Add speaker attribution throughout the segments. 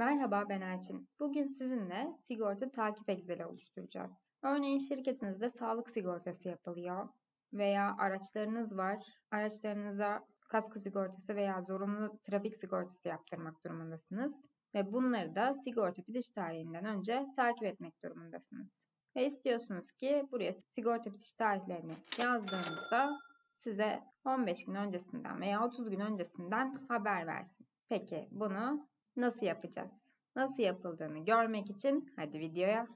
Speaker 1: Merhaba ben Elçin. Bugün sizinle sigorta takip Exceli oluşturacağız. Örneğin şirketinizde sağlık sigortası yapılıyor veya araçlarınız var. Araçlarınıza kasko sigortası veya zorunlu trafik sigortası yaptırmak durumundasınız. Ve bunları da sigorta bitiş tarihinden önce takip etmek durumundasınız. Ve istiyorsunuz ki buraya sigorta bitiş tarihlerini yazdığınızda size 15 gün öncesinden veya 30 gün öncesinden haber versin. Peki bunu nasıl yapacağız? Nasıl yapıldığını görmek için hadi videoya.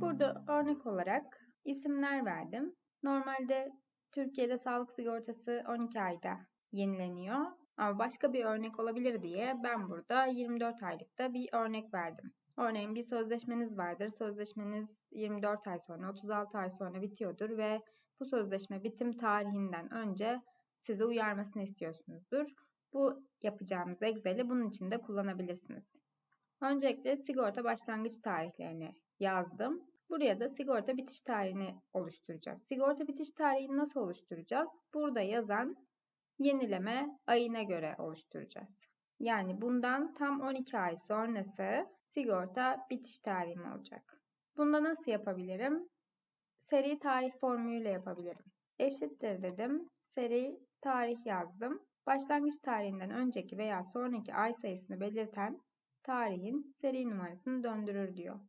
Speaker 1: Burada örnek olarak isimler verdim. Normalde Türkiye'de sağlık sigortası 12 ayda yenileniyor. Ama başka bir örnek olabilir diye ben burada 24 aylıkta bir örnek verdim. Örneğin bir sözleşmeniz vardır. Sözleşmeniz 24 ay sonra, 36 ay sonra bitiyordur ve bu sözleşme bitim tarihinden önce sizi uyarmasını istiyorsunuzdur. Bu yapacağımız Excel'i bunun için de kullanabilirsiniz. Öncelikle sigorta başlangıç tarihlerini yazdım. Buraya da sigorta bitiş tarihini oluşturacağız. Sigorta bitiş tarihini nasıl oluşturacağız? Burada yazan yenileme ayına göre oluşturacağız. Yani bundan tam 12 ay sonrası sigorta bitiş tarihim olacak. Bunda nasıl yapabilirim? Seri tarih formülüyle yapabilirim. Eşittir dedim. Seri tarih yazdım. Başlangıç tarihinden önceki veya sonraki ay sayısını belirten tarihin seri numarasını döndürür diyor.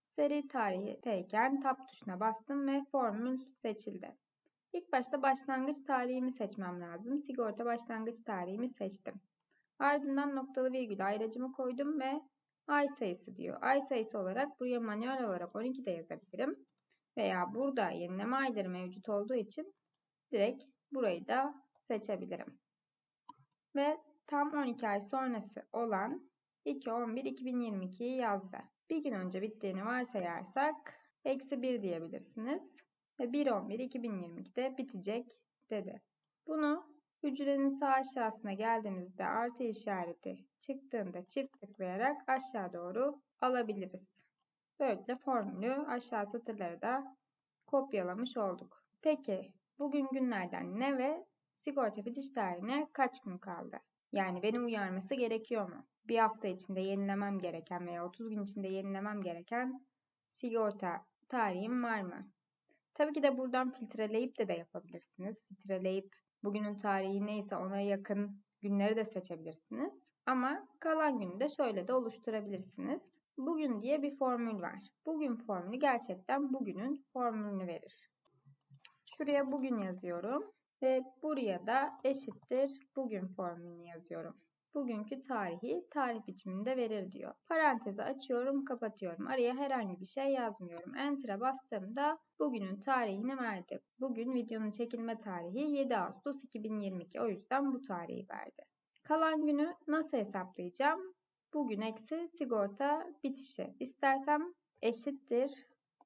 Speaker 1: Seri tarihteyken tab tuşuna bastım ve formül seçildi. İlk başta başlangıç tarihimi seçmem lazım. Sigorta başlangıç tarihimi seçtim. Ardından noktalı virgül ayracımı koydum ve ay sayısı diyor. Ay sayısı olarak buraya manuel olarak 12 de yazabilirim. Veya burada yenileme ayları mevcut olduğu için direkt burayı da seçebilirim. Ve tam 12 ay sonrası olan 2.11.2022'yi yazdı. Bir gün önce bittiğini varsayarsak eksi 1 diyebilirsiniz. Ve 1.11.2022'de bitecek dedi. Bunu hücrenin sağ aşağısına geldiğimizde artı işareti çıktığında çift tıklayarak aşağı doğru alabiliriz. Böylelikle formülü aşağı satırları da kopyalamış olduk. Peki bugün günlerden ne ve sigorta bitiş tarihine kaç gün kaldı? Yani beni uyarması gerekiyor mu? Bir hafta içinde yenilemem gereken veya 30 gün içinde yenilemem gereken sigorta tarihim var mı? Tabii ki de buradan filtreleyip de de yapabilirsiniz. Filtreleyip bugünün tarihi neyse ona yakın günleri de seçebilirsiniz. Ama kalan günü de şöyle de oluşturabilirsiniz. Bugün diye bir formül var. Bugün formülü gerçekten bugünün formülünü verir. Şuraya bugün yazıyorum ve buraya da eşittir bugün formülünü yazıyorum. Bugünkü tarihi tarih biçiminde verir diyor. Parantezi açıyorum, kapatıyorum. Araya herhangi bir şey yazmıyorum. Enter'a bastığımda bugünün tarihini verdi. Bugün videonun çekilme tarihi 7 Ağustos 2022. O yüzden bu tarihi verdi. Kalan günü nasıl hesaplayacağım? Bugün eksi sigorta bitişi. İstersem eşittir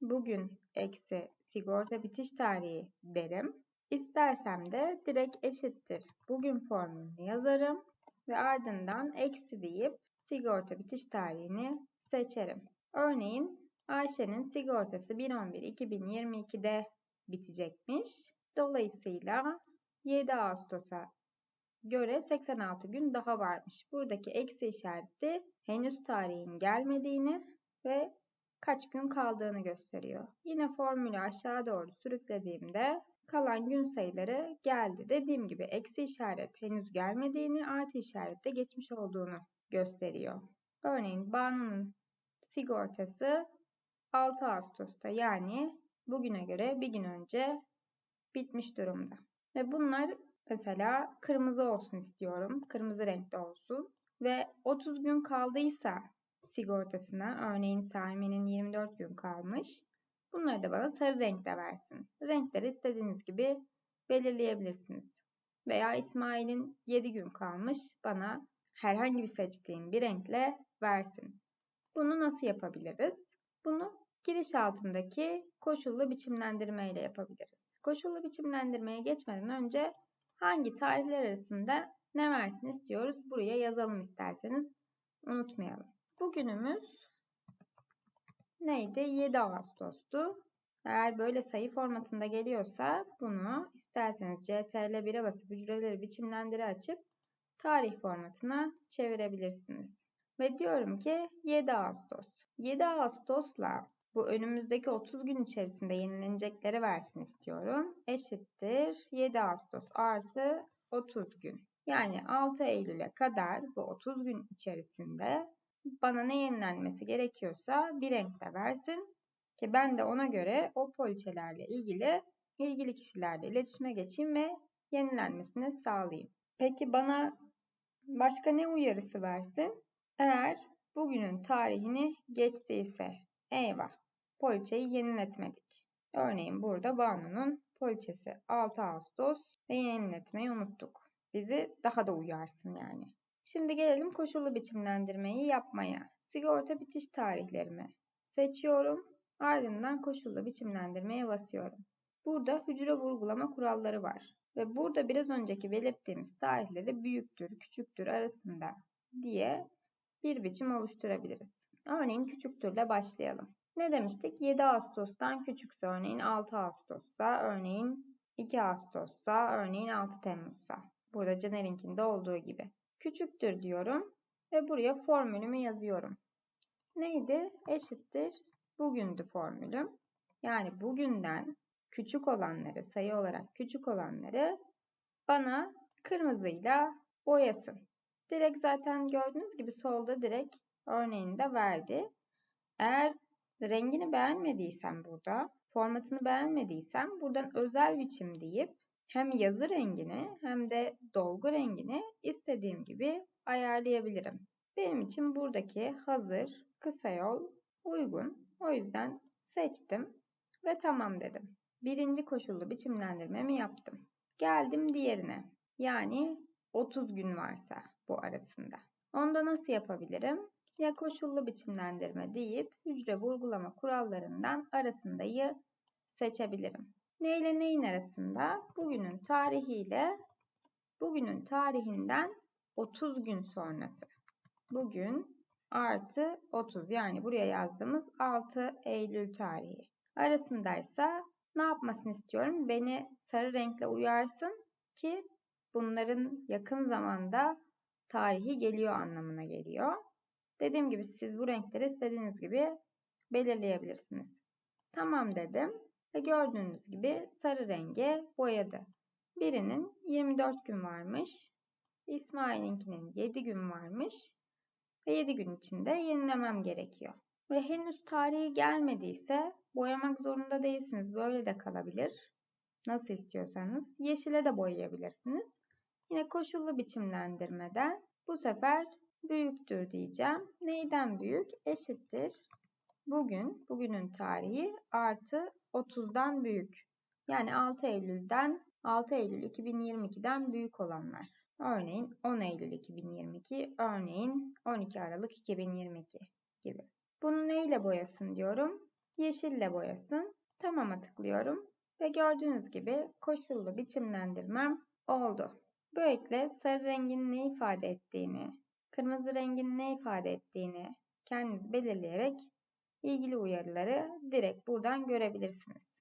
Speaker 1: bugün eksi sigorta bitiş tarihi derim. İstersem de direkt eşittir bugün formülünü yazarım ve ardından eksi deyip sigorta bitiş tarihini seçerim. Örneğin Ayşe'nin sigortası 1.11.2022'de bitecekmiş. Dolayısıyla 7 Ağustos'a göre 86 gün daha varmış. Buradaki eksi işareti henüz tarihin gelmediğini ve kaç gün kaldığını gösteriyor. Yine formülü aşağı doğru sürüklediğimde kalan gün sayıları geldi. Dediğim gibi eksi işaret henüz gelmediğini, artı işaret de geçmiş olduğunu gösteriyor. Örneğin Banu'nun sigortası 6 Ağustos'ta yani bugüne göre bir gün önce bitmiş durumda. Ve bunlar mesela kırmızı olsun istiyorum. Kırmızı renkte olsun. Ve 30 gün kaldıysa sigortasına örneğin Sami'nin 24 gün kalmış. Bunları da bana sarı renkte versin. Renkleri istediğiniz gibi belirleyebilirsiniz. Veya İsmail'in 7 gün kalmış bana herhangi bir seçtiğim bir renkle versin. Bunu nasıl yapabiliriz? Bunu giriş altındaki koşullu biçimlendirme ile yapabiliriz. Koşullu biçimlendirmeye geçmeden önce hangi tarihler arasında ne versin istiyoruz? Buraya yazalım isterseniz. Unutmayalım. Bugünümüz neydi? 7 Ağustos'tu. Eğer böyle sayı formatında geliyorsa bunu isterseniz CTRL 1'e basıp hücreleri biçimlendire açıp tarih formatına çevirebilirsiniz. Ve diyorum ki 7 Ağustos. 7 Ağustos'la bu önümüzdeki 30 gün içerisinde yenilenecekleri versin istiyorum. Eşittir 7 Ağustos artı 30 gün. Yani 6 Eylül'e kadar bu 30 gün içerisinde bana ne yenilenmesi gerekiyorsa bir renkte versin ki ben de ona göre o poliçelerle ilgili ilgili kişilerle iletişime geçeyim ve yenilenmesini sağlayayım. Peki bana başka ne uyarısı versin? Eğer bugünün tarihini geçtiyse eyvah poliçeyi yeniletmedik. Örneğin burada Banu'nun poliçesi 6 Ağustos ve yeniletmeyi unuttuk. Bizi daha da uyarsın yani. Şimdi gelelim koşullu biçimlendirmeyi yapmaya. Sigorta bitiş tarihlerimi seçiyorum. Ardından koşullu biçimlendirmeye basıyorum. Burada hücre vurgulama kuralları var. Ve burada biraz önceki belirttiğimiz tarihleri büyüktür, küçüktür arasında diye bir biçim oluşturabiliriz. Örneğin küçüktürle başlayalım. Ne demiştik? 7 Ağustos'tan küçükse örneğin 6 Ağustos'sa, örneğin 2 Ağustos'sa, örneğin 6 Temmuz'sa. Burada Caner'inkinde olduğu gibi. Küçüktür diyorum ve buraya formülümü yazıyorum. Neydi? Eşittir bugündü formülüm. Yani bugünden küçük olanları, sayı olarak küçük olanları bana kırmızıyla boyasın. Direkt zaten gördüğünüz gibi solda direkt örneğini de verdi. Eğer rengini beğenmediysem burada, formatını beğenmediysem buradan özel biçim deyip hem yazı rengini hem de dolgu rengini istediğim gibi ayarlayabilirim. Benim için buradaki hazır kısa yol uygun. O yüzden seçtim ve tamam dedim. Birinci koşullu biçimlendirmemi yaptım. Geldim diğerine. Yani 30 gün varsa bu arasında. Onda nasıl yapabilirim? Ya koşullu biçimlendirme deyip hücre vurgulama kurallarından arasındayı seçebilirim. Ne ile neyin arasında? Bugünün tarihiyle bugünün tarihinden 30 gün sonrası. Bugün artı 30 yani buraya yazdığımız 6 Eylül tarihi. Arasındaysa ne yapmasını istiyorum? Beni sarı renkle uyarsın ki bunların yakın zamanda tarihi geliyor anlamına geliyor. Dediğim gibi siz bu renkleri istediğiniz gibi belirleyebilirsiniz. Tamam dedim ve gördüğünüz gibi sarı renge boyadı. Birinin 24 gün varmış. İsmail'inkinin 7 gün varmış. Ve 7 gün içinde yenilemem gerekiyor. Ve henüz tarihi gelmediyse boyamak zorunda değilsiniz. Böyle de kalabilir. Nasıl istiyorsanız. Yeşile de boyayabilirsiniz. Yine koşullu biçimlendirmeden bu sefer büyüktür diyeceğim. Neyden büyük? Eşittir. Bugün, bugünün tarihi artı 30'dan büyük. Yani 6 Eylül'den 6 Eylül 2022'den büyük olanlar. Örneğin 10 Eylül 2022, örneğin 12 Aralık 2022 gibi. Bunu neyle boyasın diyorum. Yeşille boyasın. Tamam'a tıklıyorum ve gördüğünüz gibi koşullu biçimlendirmem oldu. Böylelikle sarı rengin ne ifade ettiğini, kırmızı rengin ne ifade ettiğini kendiniz belirleyerek ilgili uyarıları direkt buradan görebilirsiniz.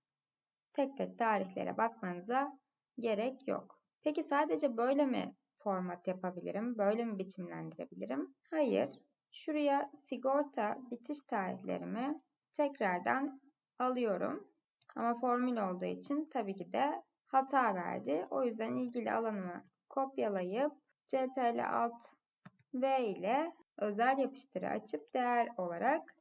Speaker 1: Tek tek tarihlere bakmanıza gerek yok. Peki sadece böyle mi format yapabilirim? Böyle mi biçimlendirebilirim? Hayır. Şuraya sigorta bitiş tarihlerimi tekrardan alıyorum. Ama formül olduğu için tabii ki de hata verdi. O yüzden ilgili alanımı kopyalayıp CTRL Alt V ile özel yapıştırı açıp değer olarak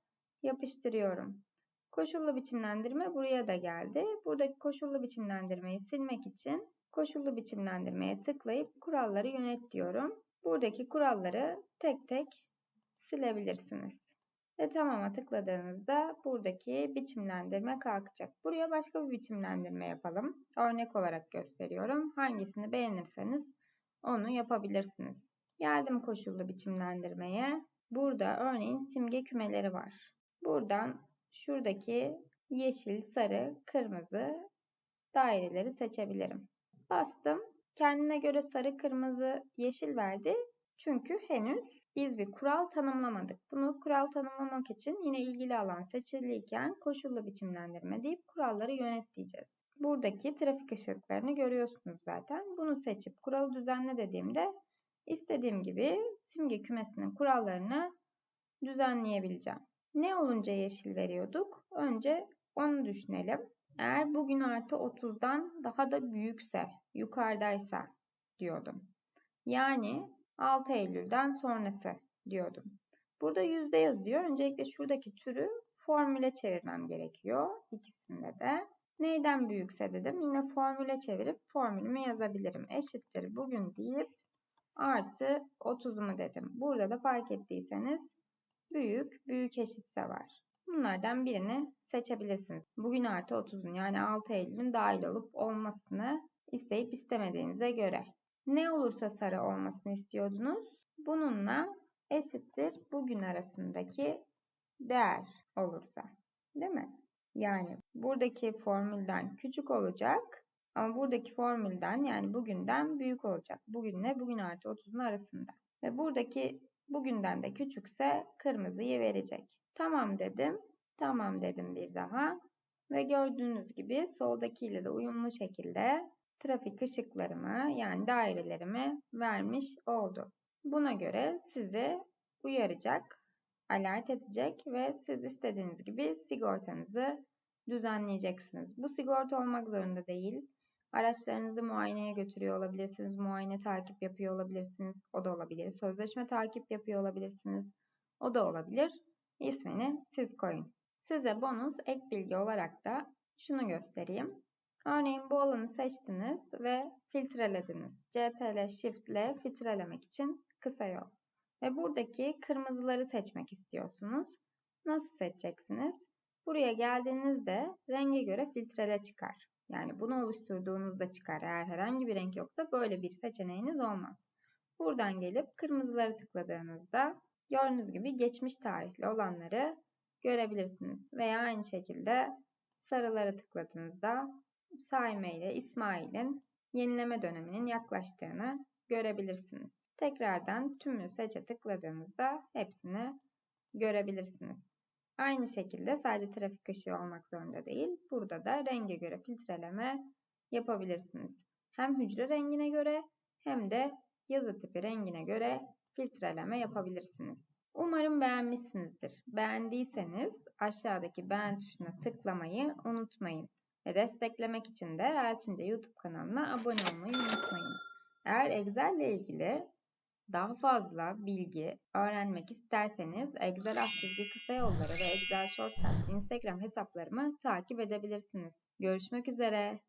Speaker 1: yapıştırıyorum. Koşullu biçimlendirme buraya da geldi. Buradaki koşullu biçimlendirmeyi silmek için koşullu biçimlendirmeye tıklayıp kuralları yönet diyorum. Buradaki kuralları tek tek silebilirsiniz. Ve tamama tıkladığınızda buradaki biçimlendirme kalkacak. Buraya başka bir biçimlendirme yapalım. Örnek olarak gösteriyorum. Hangisini beğenirseniz onu yapabilirsiniz. Geldim koşullu biçimlendirmeye. Burada örneğin simge kümeleri var. Buradan şuradaki yeşil, sarı, kırmızı daireleri seçebilirim. Bastım. Kendine göre sarı, kırmızı, yeşil verdi. Çünkü henüz biz bir kural tanımlamadık. Bunu kural tanımlamak için yine ilgili alan seçiliyken koşullu biçimlendirme deyip kuralları yönet diyeceğiz. Buradaki trafik ışıklarını görüyorsunuz zaten. Bunu seçip kuralı düzenle dediğimde istediğim gibi simge kümesinin kurallarını düzenleyebileceğim. Ne olunca yeşil veriyorduk? Önce onu düşünelim. Eğer bugün artı 30'dan daha da büyükse, yukarıdaysa diyordum. Yani 6 Eylül'den sonrası diyordum. Burada yüzde yazıyor. Öncelikle şuradaki türü formüle çevirmem gerekiyor. ikisinde de. Neyden büyükse dedim. Yine formüle çevirip formülümü yazabilirim. Eşittir bugün deyip artı 30'umu dedim. Burada da fark ettiyseniz büyük, büyük eşitse var. Bunlardan birini seçebilirsiniz. Bugün artı 30'un yani 6 Eylül'ün dahil olup olmasını isteyip istemediğinize göre. Ne olursa sarı olmasını istiyordunuz. Bununla eşittir bugün arasındaki değer olursa. Değil mi? Yani buradaki formülden küçük olacak ama buradaki formülden yani bugünden büyük olacak. Bugünle bugün artı 30'un arasında. Ve buradaki bugünden de küçükse kırmızıyı verecek. Tamam dedim. Tamam dedim bir daha. Ve gördüğünüz gibi soldakiyle de uyumlu şekilde trafik ışıklarımı yani dairelerimi vermiş oldu. Buna göre sizi uyaracak, alert edecek ve siz istediğiniz gibi sigortanızı düzenleyeceksiniz. Bu sigorta olmak zorunda değil. Araçlarınızı muayeneye götürüyor olabilirsiniz. Muayene takip yapıyor olabilirsiniz. O da olabilir. Sözleşme takip yapıyor olabilirsiniz. O da olabilir. İsmini siz koyun. Size bonus ek bilgi olarak da şunu göstereyim. Örneğin bu alanı seçtiniz ve filtrelediniz. CTRL Shift ile filtrelemek için kısa yol. Ve buradaki kırmızıları seçmek istiyorsunuz. Nasıl seçeceksiniz? Buraya geldiğinizde renge göre filtrele çıkar. Yani bunu oluşturduğunuzda çıkar. Eğer herhangi bir renk yoksa böyle bir seçeneğiniz olmaz. Buradan gelip kırmızıları tıkladığınızda gördüğünüz gibi geçmiş tarihli olanları görebilirsiniz. Veya aynı şekilde sarıları tıkladığınızda Saime ile İsmail'in yenileme döneminin yaklaştığını görebilirsiniz. Tekrardan tümünü seçe tıkladığınızda hepsini görebilirsiniz. Aynı şekilde sadece trafik ışığı olmak zorunda değil. Burada da renge göre filtreleme yapabilirsiniz. Hem hücre rengine göre hem de yazı tipi rengine göre filtreleme yapabilirsiniz. Umarım beğenmişsinizdir. Beğendiyseniz aşağıdaki beğen tuşuna tıklamayı unutmayın. Ve desteklemek için de Elçince YouTube kanalına abone olmayı unutmayın. Eğer Excel ile ilgili daha fazla bilgi öğrenmek isterseniz Excel alt çizgi kısa yolları ve Excel Shortcuts Instagram hesaplarımı takip edebilirsiniz. Görüşmek üzere.